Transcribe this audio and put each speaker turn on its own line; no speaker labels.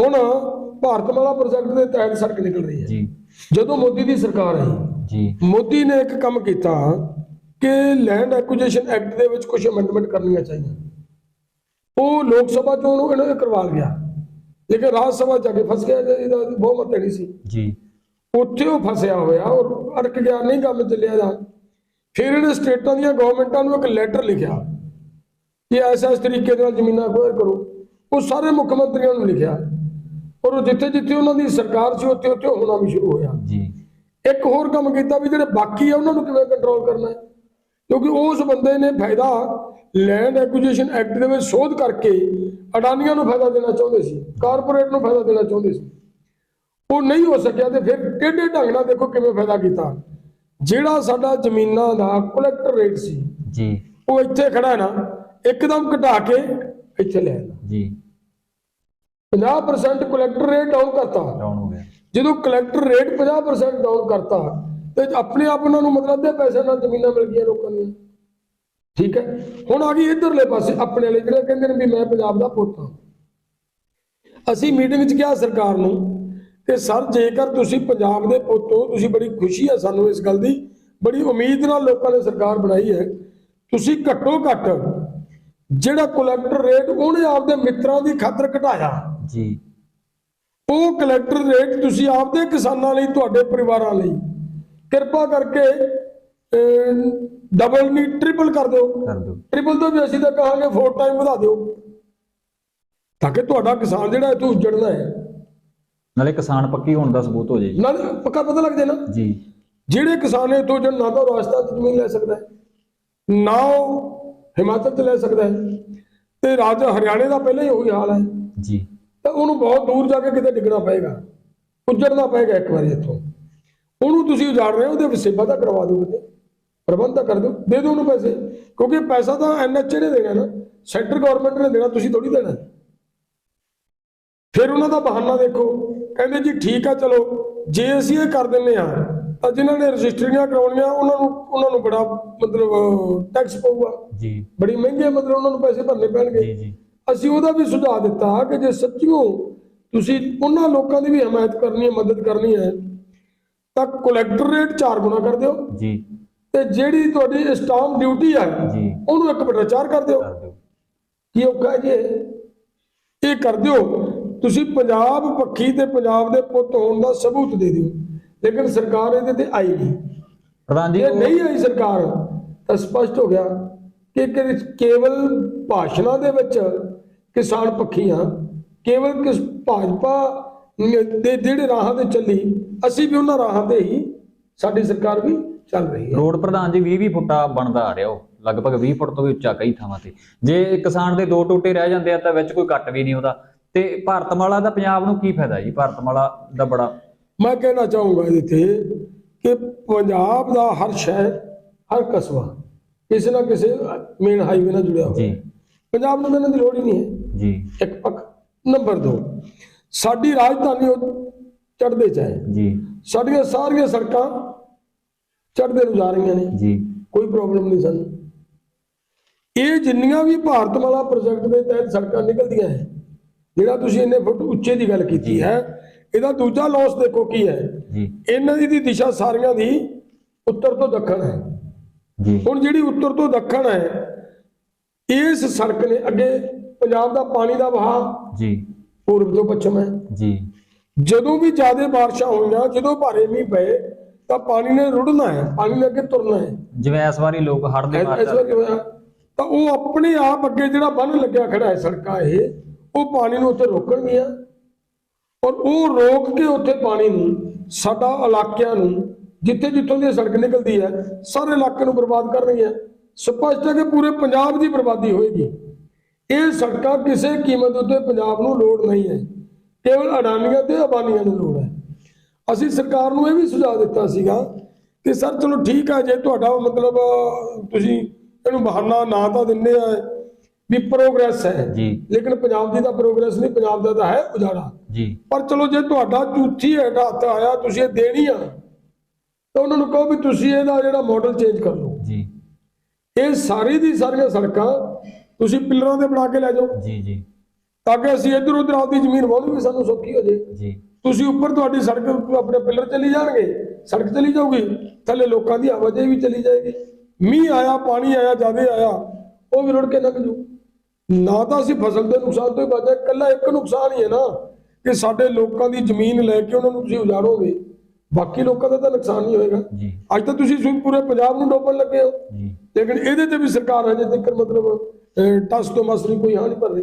ਹੁਣ ਭਾਰਤਮਾਲਾ ਪ੍ਰੋਜੈਕਟ ਦੇ ਤਹਿਤ ਸੜਕ ਨਿਕਲ ਰਹੀ ਹੈ।
ਜੀ।
ਜਦੋਂ ਮੋਦੀ ਦੀ ਸਰਕਾਰ ਆਈ
ਜੀ।
ਮੋਦੀ ਨੇ ਇੱਕ ਕੰਮ ਕੀਤਾ ਕਿ ਲੈਂਡ ਐਕੁਜੀਸ਼ਨ ਐਕਟ ਦੇ ਵਿੱਚ ਕੁਝ ਅਮੈਂਡਮੈਂਟ ਕਰਨੀਆਂ ਚਾਹੀਦੀਆਂ ਉਹ ਲੋਕ ਸਭਾ ਚੋਂ ਉਹਨੂੰ ਇਹਨਾਂ ਨੇ ਕਰਵਾ ਲਿਆ ਲੇਕਿਨ ਰਾਜ ਸਭਾ ਜਾ ਕੇ ਫਸ ਗਿਆ ਇਹਦਾ ਬਹੁਮਤ ਨਹੀਂ ਸੀ।
ਜੀ।
ਉੱਥੇ ਉਹ ਫਸਿਆ ਹੋਇਆ ਔਰ ਅੜਕ ਗਿਆ ਨਹੀਂ ਕੰਮ ਚੱਲਿਆ ਜਾ ਫਿਰ ਇਹਨੇ ਸਟੇਟਾਂ ਦੀਆਂ ਗਵਰਨਮੈਂਟਾਂ ਨੂੰ ਇੱਕ ਲੈਟਰ ਲਿਖਿਆ ਕਿ ਐਸਾ ਇਸ ਤਰੀਕੇ ਦੇ ਨਾਲ ਜ਼ਮੀਨਾਂ ਅਕਵਾਇਰ ਕਰੋ। ਉਹ ਸਾਰੇ ਮੁੱਖ ਮੰਤਰੀਆਂ ਨੂੰ ਲਿਖਿਆ। ਔਰ ਜਿੱਥੇ ਜਿੱਥੇ ਉਹਨਾਂ ਦੀ ਸਰਕਾਰ ਸੀ ਉੱਥੇ ਉੱਥੇ ਹੋਣਾ ਵੀ ਸ਼ੁਰੂ ਹੋਇਆ।
ਜੀ।
ਇੱਕ ਹੋਰ ਕੰਮ ਕੀਤਾ ਵੀ ਜਿਹੜੇ ਬਾਕੀ ਆ ਉਹਨਾਂ ਨੂੰ ਕਿਵੇਂ ਕੰਟਰੋਲ ਕਰਨਾ ਹੈ? ਕਿਉਂਕਿ ਉਸ ਬੰਦੇ ਨੇ ਫਾਇਦਾ ਲੈਂਡ ਐਕੁਜੀਸ਼ਨ ਐਕਟ ਦੇ ਵਿੱਚ ਸੋਧ ਕਰਕੇ ਅਡਾਨੀਆਂ ਨੂੰ ਫਾਇਦਾ ਦੇਣਾ ਚਾਹੁੰਦੇ ਸੀ ਕਾਰਪੋਰੇਟ ਨੂੰ ਫਾਇਦਾ ਦੇਣਾ ਚਾਹੁੰਦੇ ਸੀ। ਉਹ ਨਹੀਂ ਹੋ ਸਕਿਆ ਤੇ ਫਿਰ ਟੇਢੇ ਢੰਗ ਨਾਲ ਦੇਖੋ ਕਿਵੇਂ ਫਾਇਦਾ ਕੀਤਾ? ਜਿਹੜਾ ਸਾਡਾ ਜ਼ਮੀਨਾਂ ਦਾ ਕਲੈਕਟਰ ਰੇਟ ਸੀ
ਜੀ।
ਉਹ ਇੱਥੇ ਖੜਾ ਹੈ ਨਾ ਇੱਕਦਮ ਘਟਾ ਕੇ ਇੱਥੇ ਲੈ ਆਇਆ।
ਜੀ।
50% ਕਲੈਕਟਰ ਰੇਟ ਡਾਊਨ ਕਰਤਾ।
ਡਾਊਨ ਹੋ ਗਿਆ।
ਜਦੋਂ ਕਲੈਕਟਰ ਰੇਟ 50% ਡਾਊਨ ਕਰਤਾ ਤੇ ਆਪਣੇ ਆਪ ਉਹਨਾਂ ਨੂੰ ਮਤਲਬ ਦੇ ਪੈਸੇ ਨਾਲ ਜ਼ਮੀਨਾਂ ਮਿਲ ਗਈਆਂ ਲੋਕਾਂ ਦੀਆਂ। ਠੀਕ ਹੈ? ਹੁਣ ਆ ਗਈ ਇਧਰਲੇ ਪਾਸੇ ਆਪਣੇ ਵਾਲੇ ਜਿਹੜੇ ਕਹਿੰਦੇ ਨੇ ਵੀ ਮੈਂ ਪੰਜਾਬ ਦਾ ਪੁੱਤ ਹਾਂ। ਅਸੀਂ ਮੀਟਿੰਗ 'ਚ ਕਿਹਾ ਸਰਕਾਰ ਨੂੰ ਕਿ ਸਰ ਜੇਕਰ ਤੁਸੀਂ ਪੰਜਾਬ ਦੇ ਪੁੱਤ ਹੋ ਤੁਸੀਂ ਬੜੀ ਖੁਸ਼ੀ ਹੈ ਸਾਨੂੰ ਇਸ ਗੱਲ ਦੀ। ਬੜੀ ਉਮੀਦ ਨਾਲ ਲੋਕਾਂ ਨੇ ਸਰਕਾਰ ਬਣਾਈ ਹੈ। ਤੁਸੀਂ ਘੱਟੋ ਘੱਟ ਜਿਹੜਾ ਕਲੈਕਟਰ ਰੇਟ ਉਹਨੇ ਆਪਦੇ ਮਿੱਤਰਾਂ ਦੀ ਖਾਤਰ ਘਟਾਇਆ।
ਜੀ।
ਉਹ ਕਲੈਕਟਰ ਰੇਟ ਤੁਸੀਂ ਆਪਦੇ ਕਿਸਾਨਾਂ ਲਈ ਤੁਹਾਡੇ ਪਰਿਵਾਰਾਂ ਲਈ। ਕਿਰਪਾ ਕਰਕੇ ਡਬਲ ਨਹੀਂ ਟ੍ਰਿਪਲ ਕਰ ਦਿਓ।
ਕਰ ਦਿਓ।
ਟ੍ਰਿਪਲ ਤੋਂ ਵੀ ਅਸੀਂ ਤਾਂ ਕਹਾਂਗੇ ਫੋਰ ਟਾਈਮ ਵਧਾ ਦਿਓ। ਤਾਂ ਕਿ ਤੁਹਾਡਾ ਕਿਸਾਨ ਜਿਹੜਾ ਇੱਥੋਂ ਉੱਜੜਨਾ ਹੈ।
ਨਾਲੇ ਕਿਸਾਨ ਪੱਕੀ ਹੋਣ ਦਾ ਸਬੂਤ ਹੋ ਜਾਏ ਜੀ।
ਨਾਲ ਪੱਕਾ ਪਤਾ ਲੱਗ ਜਾਏ ਨਾ।
ਜੀ।
ਜਿਹੜੇ ਕਿਸਾਨ ਇੱਥੋਂ ਉੱਜੜ ਨਾ ਤਾਂ 'ਚ ਜ਼ਮੀਨ ਲੈ ਸਕਦਾ ਹੈ। ਨਾ ਹਿਮਾਚਲ 'ਚ ਲੈ ਸਕਦਾ ਹੈ। ਤੇ ਰਾਜ ਹਰਿਆਣੇ ਦਾ ਪਹਿਲਾਂ ਹੀ ਉਹੀ ਹਾਲ ਹੈ।
ਜੀ।
ਤਾਂ ਉਹਨੂੰ ਬਹੁਤ ਦੂਰ ਜਾ ਕੇ ਕਿਤੇ ਡਿੱਗਣਾ ਪਏਗਾ। ਉੱਜੜਨਾ ਪਏਗਾ ਇੱਕ ਵਾਰੀ ਇੱਥੋਂ। ਉਹਨੂੰ ਤੁਸੀਂ ਉਜਾੜ ਰਹੇ ਹੋ ਉਹਦੇ ਵਿਸੇਬਾ ਤਾਂ ਕਰਵਾ ਦਿਓ ਕਿਤੇ ਪ੍ਰਬੰਧ ਕਰ ਦਿਓ ਦੇ ਦਿਓ ਉਹਨੂੰ ਪੈਸੇ। ਕਿਉਂਕਿ ਪੈਸਾ ਤਾਂ ਐਨਐਚਏ ਨੇ ਦੇਣਾ ਨਾ। ਸੈਂਟਰ ਗਵਰਨਮੈਂਟ ਨੇ ਦੇਣਾ ਤੁਸੀਂ ਥੋੜੀ ਦੇਣਾ। ਫਿਰ ਉਹਨਾਂ ਦਾ ਬਹਾਨਾ ਦੇਖੋ। ਕਹਿੰਦੇ ਜੀ ਠੀਕ ਆ ਚਲੋ। ਜੇ ਅਸੀਂ ਇਹ ਕਰ ਦਿੰਨੇ ਆ ਤਾਂ ਜਿਨ੍ਹਾਂ ਨੇ ਰਜਿਸਟਰੀਆਂ ਕਰਾਉਣੀਆਂ ਉਹਨਾਂ ਨੂੰ ਉਹਨਾਂ ਨੂੰ ਬੜਾ ਮਤਲਬ ਟੈਕਸ ਪਊਗਾ।
ਜੀ।
ਬੜੀ ਮਹਿੰਗੇ ਮਤਲਬ ਉਹਨਾਂ ਨੂੰ ਪੈਸੇ ਭਰਨੇ ਪੈਣਗੇ।
ਜੀ ਜੀ।
ਅਸੀਂ ਉਹਦਾ ਵੀ ਸੁਝਾਅ ਦਿੱਤਾ ਕਿ ਜੇ ਸੱਚੀਓ ਤੁਸੀਂ ਉਹਨਾਂ ਲੋਕਾਂ ਦੀ ਵੀ ਹਮਾਇਤ ਕਰਨੀ ਹੈ ਮਦਦ ਕਰਨੀ ਹੈ ਤਾਂ ਕਲੈਕਟਰ ਰੇਟ 4 ਗੁਣਾ ਕਰ ਦਿਓ।
ਜੀ।
ਤੇ ਜਿਹੜੀ ਤੁਹਾਡੀ ਸਟਾਂਪ ਡਿਊਟੀ ਹੈ
ਜੀ।
ਉਹਨੂੰ 1 ਬਟਾ 4 ਕਰ ਦਿਓ।
ਕਰ ਦਿਓ।
ਕੀ ਔਖਾ ਜੀ ਇਹ? ਇਹ ਕਰ ਦਿਓ ਤੁਸੀਂ ਪੰਜਾਬ ਪੱਖੀ ਤੇ ਪੰਜਾਬ ਦੇ ਪੁੱਤ ਹੋਣ ਦਾ ਸਬੂਤ ਦੇ ਦਿਓ। ਲੇਕਿਨ ਸਰਕਾਰ ਇਹਦੇ ਤੇ ਆਈ ਨਹੀਂ।
ਪ੍ਰਧਾਨ ਜੀ
ਨਹੀਂ ਆਈ ਸਰਕਾਰ ਤਾਂ ਸਪਸ਼ਟ ਹੋ ਗਿਆ ਕਿ ਕੇਵਲ ਭਾਸ਼ਣਾਂ ਦੇ ਵਿੱਚ ਕਿਸਾਨ ਪੱਖੀ ਹਾਂ ਕੇਵਲ ਕਿਸ ਭਾਜਪਾ ਦੇ ਜਿਹੜੇ ਰਾਹਾਂ ਤੇ ਚੱਲੀ ਅਸੀਂ ਵੀ ਉਹਨਾਂ ਰਾਹਾਂ ਤੇ ਹੀ ਸਾਡੀ ਸਰਕਾਰ ਵੀ ਚੱਲ ਰਹੀ ਹੈ।
ਰੋਡ ਪ੍ਰਧਾਨ ਜੀ 20 20 ਫੁੱਟਾ ਬਣਦਾ ਆ ਰਿਹਾ ਉਹ। ਲਗਭਗ 20 ਫੁੱਟ ਤੋਂ ਵੀ ਉੱਚਾ ਕਈ ਥਾਵਾਂ ਤੇ। ਜੇ ਕਿਸਾਨ ਦੇ ਦੋ ਟੋਟੇ ਰਹਿ ਜਾਂਦੇ ਆ ਤਾਂ ਵਿੱਚ ਕੋਈ ਕੱਟ ਵੀ ਨਹੀਂ ਉਹਦਾ। ਤੇ ਭਾਰਤਮਾਲਾ ਦਾ ਪੰਜਾਬ ਨੂੰ ਕੀ ਫਾਇਦਾ ਜੀ? ਭਾਰਤਮਾਲਾ ਦਾ ਬੜਾ
ਮੈਂ ਕਹਿਣਾ ਚਾਹੂੰਗਾ ਤੇ ਕਿ ਪੰਜਾਬ ਦਾ ਹਰ ਸ਼ਹਿਰ ਹਰ ਕਸਬਾ ਕਿਸੇ ਨਾ ਕਿਸੇ ਮੇਨ ਹਾਈਵੇ ਨਾਲ ਜੁੜਿਆ ਹੋਇਆ ਹੈ। ਪੰਜਾਬ ਨੂੰ ਮਿਲਣ ਦੀ ਲੋੜ ਹੀ ਨਹੀਂ ਹੈ।
ਜੀ।
ਇੱਕ ਪੱਖ ਨੰਬਰ 2 ਸਾਡੀ ਰਾਜਧਾਨੀ ਉਹ ਚੜ੍ਹਦੇ ਚ ਹੈ।
ਜੀ।
ਸਾਡੀਆਂ ਸਾਰੀਆਂ ਸੜਕਾਂ ਚੜ੍ਹਦੇ ਨੂੰ ਜਾ ਰਹੀਆਂ ਨੇ।
ਜੀ।
ਕੋਈ ਪ੍ਰੋਬਲਮ ਨਹੀਂ ਸਾਨੂੰ। ਇਹ ਜਿੰਨੀਆਂ ਵੀ ਭਾਰਤਮਾਲਾ ਪ੍ਰੋਜੈਕਟ ਦੇ ਤਹਿਤ ਸੜਕਾਂ ਨਿਕਲਦੀਆਂ ਹੈ ਜਿਹੜਾ ਤੁਸੀਂ ਇੰਨੇ ਫੁੱਟ ਉੱਚੇ ਦੀ ਗੱਲ ਕੀਤੀ ਹੈ ਇਹਦਾ ਦੂਜਾ ਲਾਸ ਦੇਖੋ ਕੀ ਹੈ। ਇਹਨਾਂ ਦੀ ਦਿਸ਼ਾ ਸਾਰੀਆਂ ਦੀ ਉੱਤਰ ਤੋਂ ਦੱਖਣ ਹੈ।
ਜੀ।
ਹੁਣ ਜਿਹੜੀ ਉੱਤਰ ਤੋਂ ਦੱਖਣ ਹੈ ਇਸ ਸੜਕ ਨੇ ਅੱਗੇ ਪੰਜਾਬ ਦਾ ਪਾਣੀ ਦਾ ਵਹਾਅ
ਜੀ।
ਪੂਰਬ ਤੋਂ ਪੱਛਮ ਹੈ।
ਜੀ।
ਜਦੋਂ ਵੀ ਜ਼ਿਆਦਾ ਬਾਰਿਸ਼ਾਂ ਹੋਈਆਂ ਜਦੋਂ ਭਾਰੇ ਮੀਂਹ ਪਏ ਤਾਂ ਪਾਣੀ ਨੇ ਰੁੜਨਾ ਹੈ ਪਾਣੀ ਨੇ ਅੱਗੇ ਤੁਰਨਾ ਹੈ।
ਜਿਵੇਂ ਇਸ ਵਾਰੀ ਲੋਕ ਹੜ੍ਹ ਦੇ ਮਾਰ
ਤਾਂ ਉਹ ਆਪਣੇ ਆਪ ਅੱਗੇ ਜਿਹੜਾ ਬੰਨ ਲੱਗਿਆ ਖੜਾ ਹੈ ਸੜਕਾਂ ਇਹ ਉਹ ਪਾਣੀ ਨੂੰ ਉੱਥੇ ਰੋਕਣਗੀਆਂ। ਔਰ ਉਹ ਰੋਕ ਕੇ ਉੱਥੇ ਪਾਣੀ ਨੂੰ, ਸਾਡਾ ਇਲਾਕਿਆਂ ਨੂੰ, ਜਿੱਥੇ ਜਿੱਥੋਂ ਦੀ ਸੜਕ ਨਿਕਲਦੀ ਹੈ, ਸਾਰੇ ਇਲਾਕੇ ਨੂੰ ਬਰਬਾਦ ਕਰਨਗੀਆਂ ਸਪਸ਼ਟ ਹੈ ਕਿ ਪੂਰੇ ਪੰਜਾਬ ਦੀ ਬਰਬਾਦੀ ਹੋਏਗੀ। ਇਹ ਸੜਕਾਂ ਕਿਸੇ ਕੀਮਤ ਉੱਤੇ ਪੰਜਾਬ ਨੂੰ ਲੋੜ ਨਹੀਂ ਹੈ। ਕੇਵਲ ਅਡਾਨੀਆਂ ਤੇ ਅਬਾਨੀਆਂ ਨੂੰ ਲੋੜ ਹੈ। ਅਸੀਂ ਸਰਕਾਰ ਨੂੰ ਇਹ ਵੀ ਸੁਝਾਅ ਦਿੱਤਾ ਸੀਗਾ ਕਿ, ਸਰ, ਚਲੋ ਠੀਕ ਆ ਜੇ ਤੁਹਾਡਾ ਮਤਲਬ, ਤੁਸੀਂ ਇਹਨੂੰ ਬਹਾਨਾ ਨਾ ਤਾਂ ਦਿੰਦੇ ਆ ਵੀ ਪ੍ਰੋਗਰੈਸ ਹੈ।
ਜੀ।
ਲੇਕਿਨ ਪੰਜਾਬ ਦੀ ਤਾਂ ਪ੍ਰੋਗਰੈਸ ਨਹੀਂ ਪੰਜਾਬ ਦਾ ਤਾਂ ਹੈ ਉਜਾੜਾ।
ਜੀ।
ਪਰ ਚਲੋ ਜੇ ਤੁਹਾਡਾ ਝੂਠੀ ਹੇਠ ਹੱਥ ਆਇਆ ਤੁਸੀਂ ਇਹ ਦੇਣੀ ਆ ਤਾਂ ਉਹਨਾਂ ਨੂੰ ਕਹੋ ਵੀ ਤੁਸੀਂ ਇਹਦਾ ਜਿਹੜਾ ਮਾਡਲ ਚੇਂਜ ਕਰ ਲਓ।
ਜੀ।
ਇਹ ਸਾਰੀ ਦੀ ਸਾਰੀਆਂ ਸੜਕਾਂ ਤੁਸੀਂ ਪਿੱਲਰਾਂ ਤੇ ਬਣਾ ਕੇ ਲੈ ਜਾਓ।
ਜੀ ਜੀ।
ਤਾਂ ਕਿ ਅਸੀਂ ਇੱਧਰ ਉੱਧਰ ਆਪਦੀ ਜ਼ਮੀਨ ਵਾਹਣੀ ਵੀ ਸਾਨੂੰ ਸੌਖੀ ਹੋ ਜੇ।
ਜੀ।
ਤੁਸੀਂ ਉੱਪਰ ਤੁਹਾਡੀ ਸੜਕ ਆਪਣੇ ਪਿੱਲਰ ਚਲੀ ਜਾਣਗੇ ਸੜਕ ਚਲੀ ਜਾਊਗੀ ਥੱਲੇ ਲੋਕਾਂ ਦੀ ਆਵਾਜਾਈ ਵੀ ਚਲੀ ਜਾਏਗੀ। ਮੀਂਹ ਆਇਆ ਪਾਣੀ ਆਇਆ ਜ਼ਿਆਦਾ ਆਇਆ ਉਹ ਵੀ ਰੁੜ ਕੇ ਲੰਘ ਜੂ ਨਾ ਤਾਂ ਅਸੀਂ ਫਸਲ ਦੇ ਨੁਕਸਾਨ ਤੋਂ ਹੀ ਬਚਦੇ ਇਕੱਲਾ ਇੱਕ ਨੁਕਸਾਨ ਹੀ ਹੈ ਨਾ ਕਿ ਸਾਡੇ ਲੋਕਾਂ ਦੀ ਜ਼ਮੀਨ ਲੈ ਕੇ ਉਹਨਾਂ ਨੂੰ ਤੁਸੀਂ ਉਜਾੜੋਗੇ ਬਾਕੀ ਲੋਕਾਂ ਦਾ ਤਾਂ ਨੁਕਸਾਨ ਨਹੀਂ ਹੋਏਗਾ। ਅੱਜ ਤਾਂ ਤੁਸੀਂ ਪੂਰੇ ਪੰਜਾਬ ਨੂੰ ਡੋਬਣ ਲੱਗੇ ਹੋ। ਲੇਕਿਨ ਇਹਦੇ ਤੇ ਵੀ ਸਰਕਾਰ ਹਜੇ ਤੱਕ ਮਤਲਬ ਟਸ ਤੋਂ ਮਸ ਨਹੀਂ ਕੋਈ ਹਾਂ ਨਹੀਂ ਭਰ ਰਹੀ